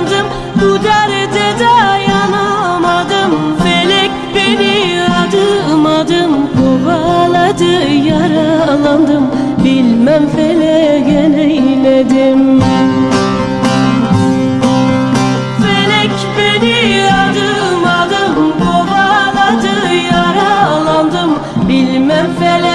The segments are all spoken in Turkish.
yandım Bu derde dayanamadım. Felek beni adım adım Kovaladı. Yaralandım. Bilmem feleğe neyledim. Felek beni adım adım Kovaladı. Yaralandım. Bilmem feleğe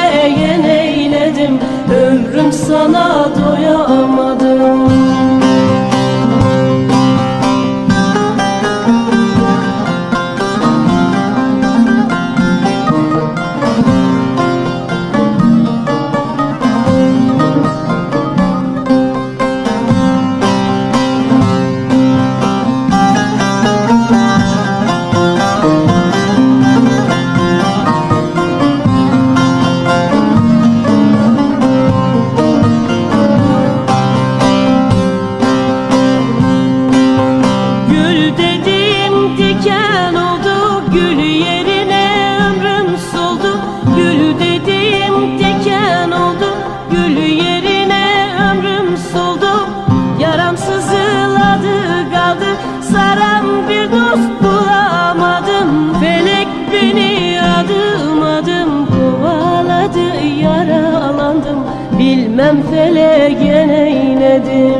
ömrüm soldu Yaram sızıladı kaldı. Saran bir dost bulamadım Felek beni adım adım kovaladı. Yaralandım Bilmem feleğe neyledim